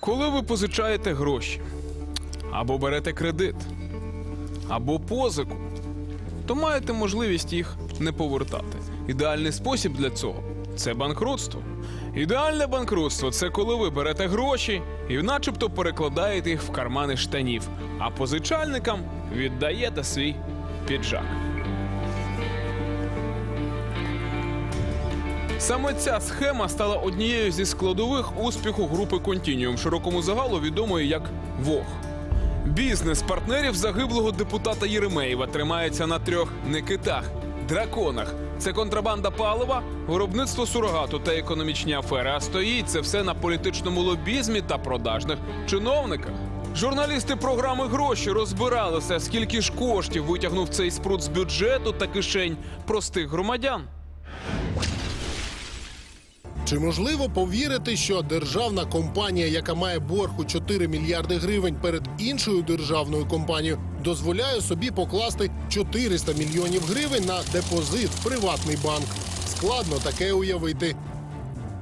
Коли ви позичаєте гроші, або берете кредит, або позику, то маєте можливість їх не повертати. Ідеальний спосіб для цього це банкрутство. Ідеальне банкрутство це коли ви берете гроші і начебто перекладаєте їх в кармани штанів, а позичальникам віддаєте свій піджак. Саме ця схема стала однією зі складових успіху групи Контініум, широкому загалу відомої як ВОГ. Бізнес партнерів загиблого депутата Єремеєва тримається на трьох никитах драконах. Це контрабанда палива, виробництво сурогату та економічні афери. А стоїть це все на політичному лобізмі та продажних чиновниках. Журналісти програми гроші розбиралися, скільки ж коштів витягнув цей спрут з бюджету та кишень простих громадян. Чи можливо повірити, що державна компанія, яка має борг у 4 мільярди гривень перед іншою державною компанією, дозволяє собі покласти 400 мільйонів гривень на депозит в приватний банк? Складно таке уявити.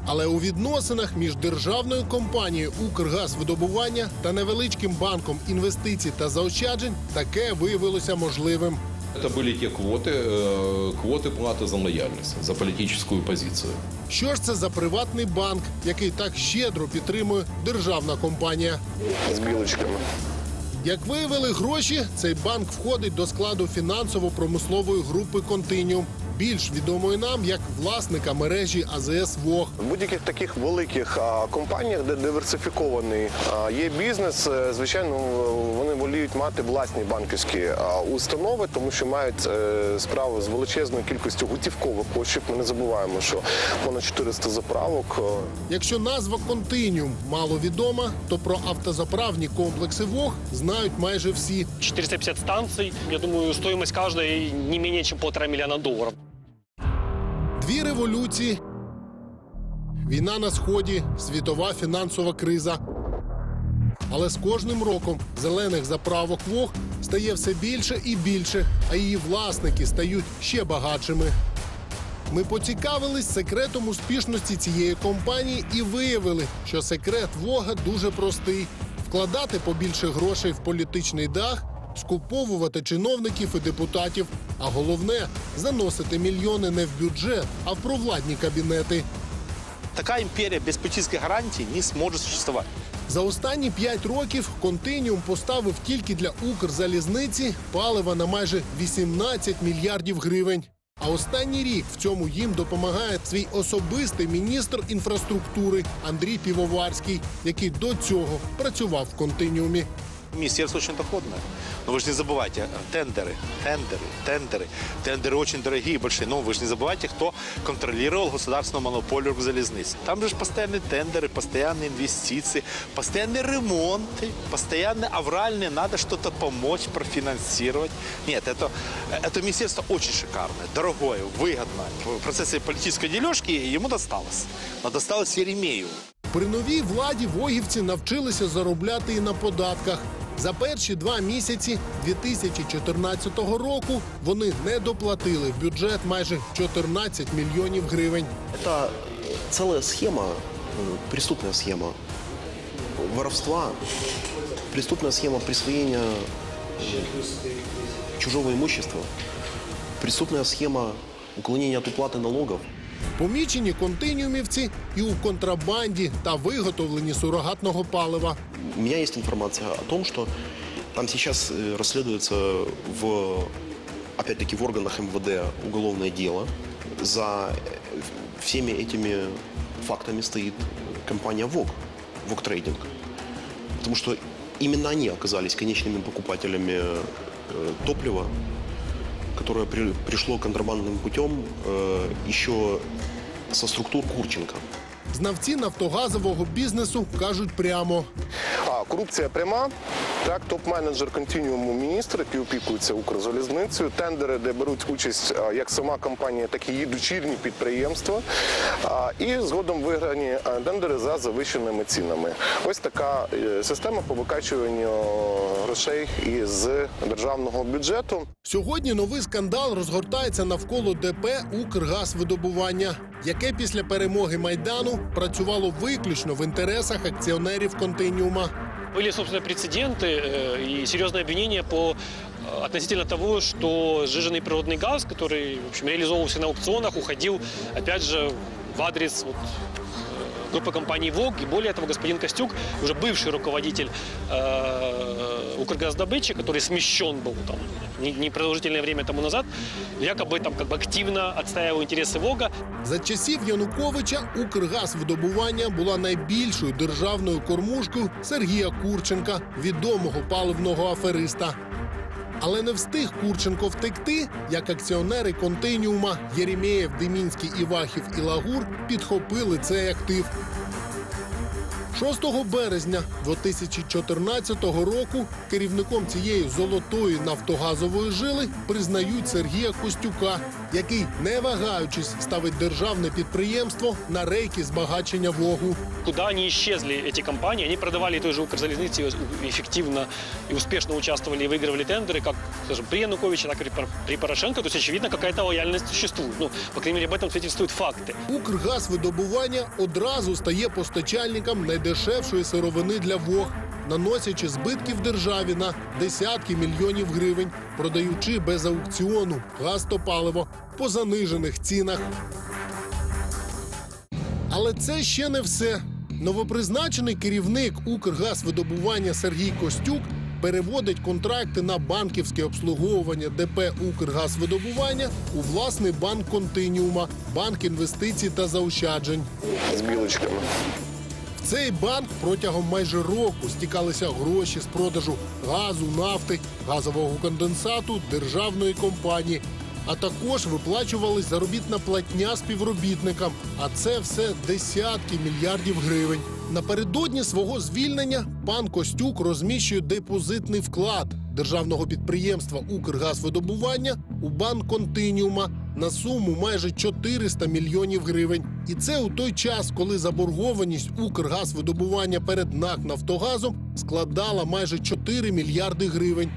Але у відносинах між державною компанією Укргазвидобування та невеличким банком інвестицій та заощаджень таке виявилося можливим. Это были те квоты, э, квоты платы за лояльность, за политическую позицию. Що ж це за приватний банк, який так щедро підтримує державна компанія? з білочками. Як виявили гроші, цей банк входить до складу фінансово-промислової групи Континіум, більш відомої нам як власника мережі АЗС ВОГ. В будь-яких таких великих компаніях, де диверсифікований є бізнес, е, звичайно, вони воліють мати власні банківські установи, тому що мають е, справу з величезною кількістю готівкових коштів. Ми не забуваємо, що понад 400 заправок. е, Якщо назва Континіум мало відома, то про автозаправні комплекси ВОГ знають майже всі. 450 станций. Я думаю, стоимость каждой не менее чем полтора миллиона долларов. Дві революції, війна на сході, світова фінансова криза. Але з кожним роком зелених заправок ВОГ стає все більше і більше, а її власники стають ще багатшими. Ми поцікавились секретом успішності цієї компанії і виявили, що секрет Вога дуже простий: вкладати побільше грошей в політичний дах, скуповувати чиновників і депутатів. А головне заносити мільйони не в бюджет, а в провладні кабінети. Такая империя без путинской гарантии не сможет существовать. За останні п'ять років континіум поставив тільки для Укрзалізниці палива на майже 18 мільярдів гривень. А останній рік в цьому їм допомагає свій особистий міністр інфраструктури Андрій Півоварський, який до цього працював в континіумі. Министерство очень доходное. Но вы же не забывайте, э, тендеры, тендеры, тендеры. Тендеры очень дорогие и большие. Но вы же не забывайте, кто контролировал государственную монополию залезниц. Там же ж постоянные тендеры, постоянные инвестиции, постоянные ремонты, постоянные авральные. Надо что-то помочь, профинансировать. Нет, это, это министерство очень шикарное, дорогое, выгодное. В процессе политической дележки ему досталось. Но досталось Еремееву. При новій владі вогівці навчилися заробляти і на податках. За перші два місяці 2014 року вони не доплатили в бюджет майже 14 мільйонів гривень. Это целая схема, э, преступная схема воровства, преступная схема присвоения э, чужого имущества, преступная схема уклонения от уплаты налогов. Помічені континіумівці і у контрабанді та виготовленні сурогатного палива. У меня есть информация о том, что там сейчас э, расследуется в, опять-таки, в органах МВД уголовное дело. За э, всеми этими фактами стоит компания ВОК, ВОК Трейдинг. Потому что именно они оказались конечными покупателями э, топлива, которое при- пришло контрабандным путем э, еще со структур Курченко. Знавці нафтогазового бізнесу кажуть прямо: А корупція пряма. Так, топ-менеджер континіуму міністр, який опікується Укрзалізницею, тендери, де беруть участь як сама компанія, так і її дочірні підприємства. І згодом виграні тендери за завищеними цінами. Ось така е, система по викачуванню грошей із державного бюджету. сьогодні новий скандал розгортається навколо ДП Укргазвидобування. яке після перемоги майдану працювало виключно в інтересах акціонерів континіума. Были, собственно, прецеденты э, и серьезные обвинения по э, относительно того, что сжиженный природный газ, который в общем, реализовывался на аукционах, уходил, опять же, в адрес вот, э, группы компаний ВОГ. И более того, господин Костюк, уже бывший руководитель Укргаздобычи, который смещен был там не- непродолжительное время тому назад, якобы там как бы активно отстаивал интересы ВОГа. За часів Януковича Укргазвидобування була найбільшою державною кормушкою Сергія Курченка, відомого паливного афериста. Але не встиг Курченко втекти, як акціонери континіума Єремєєв, Демінський, Івахів і Лагур підхопили цей актив. 6 березня 2014 року керівником цієї золотої нафтогазової жили признають Сергія Костюка, який, не вагаючись, ставить державне підприємство на рейки збагачення вогу. Куда они исчезли, эти компании? Они продавали той же Укрзалезнице и эффективно и успешно участвовали и выигрывали тендеры, как скажем, при Януковиче, так и при Пор- при Порошенко. То есть, очевидно, какая-то лояльность существует. Ну, по крайней мере, об этом свидетельствуют факты. Укргазвидобування одразу стає постачальником найдешевшої сировини для вог, наносячи збитків державі на десятки мільйонів гривень, продаючи без аукціону газ та паливо по занижених цінах. Але це ще не все. Новопризначений керівник Укргазвидобування Сергій Костюк переводить контракти на банківське обслуговування ДП Укргазвидобування у власний банк континіума, банк інвестицій та заощаджень. з білочками. Цей банк протягом майже року стікалися гроші з продажу газу, нафти, газового конденсату державної компанії. А також виплачувалась заробітна платня співробітникам. А це все десятки мільярдів гривень. Напередодні свого звільнення пан Костюк розміщує депозитний вклад державного підприємства Укргазвидобування у банк континіума на суму майже 400 мільйонів гривень. І це у той час, коли заборгованість Укргазвидобування перед НАК Нафтогазом складала майже 4 мільярди гривень.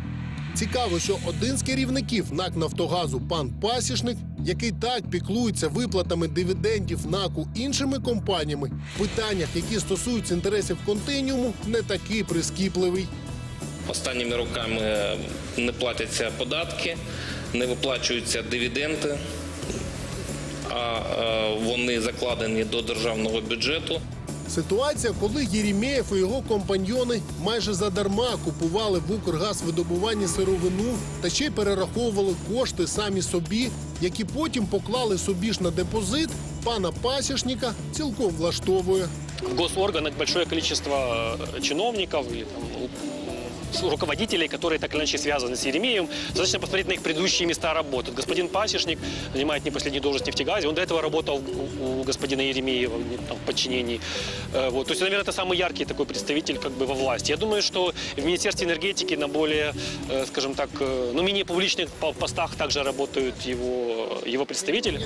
Цікаво, що один з керівників НАК Нафтогазу, пан Пасічник, який так піклується виплатами дивідендів НАКу іншими компаніями, в питаннях, які стосуються інтересів континіуму, не такий прискіпливий. Останніми роками не платяться податки, не виплачуються дивіденди, а е, вони закладені до державного бюджету. Ситуація, коли Єрімєєв і його компаньйони майже задарма купували в Укргазвидобуванні сировину та ще й перераховували кошти самі собі, які потім поклали собі ж на депозит, пана Пасічника цілком влаштовує. В госорганах большое количество э, чиновников и там, руководителей, которые так или иначе связаны с Еремеем. Достаточно посмотреть на их предыдущие места работы. Вот Господин Пасечник занимает не последнюю должность в нефтегазе. Он до этого работал у, у господина Еремеева там, в подчинении. Э, Вот. То есть, наверное, это самый яркий такой представитель как бы во власти. Я думаю, что в Министерстве энергетики на более, э, скажем так, э, ну, менее публичных по- постах также работают его, его представители.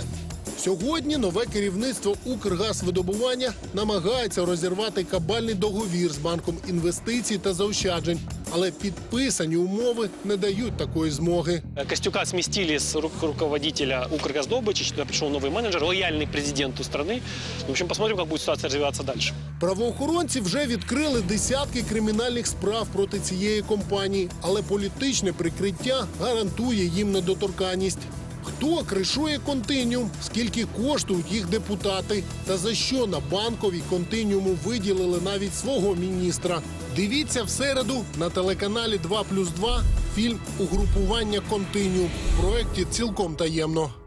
Сьогодні нове керівництво Укргазвидобування намагається розірвати кабальний договір з банком інвестицій та заощаджень, але підписані умови не дають такої змоги. Э, Костюка сместили с ру- руководителя Укргаздобычи, туда пришел новый менеджер, лояльный к президенту страны. В общем, посмотрим, как будет ситуация развиваться дальше. Правоохоронці вже відкрили десятки кримінальних справ проти цієї компанії, але політичне прикриття гарантує їм недоторканність. Хто кришує континіум, скільки коштують їх депутати, та за що на банковій континіуму виділили навіть свого міністра. Дивіться в середу на телеканалі 2+,2 фільм Угрупування континіум в проєкті цілком таємно.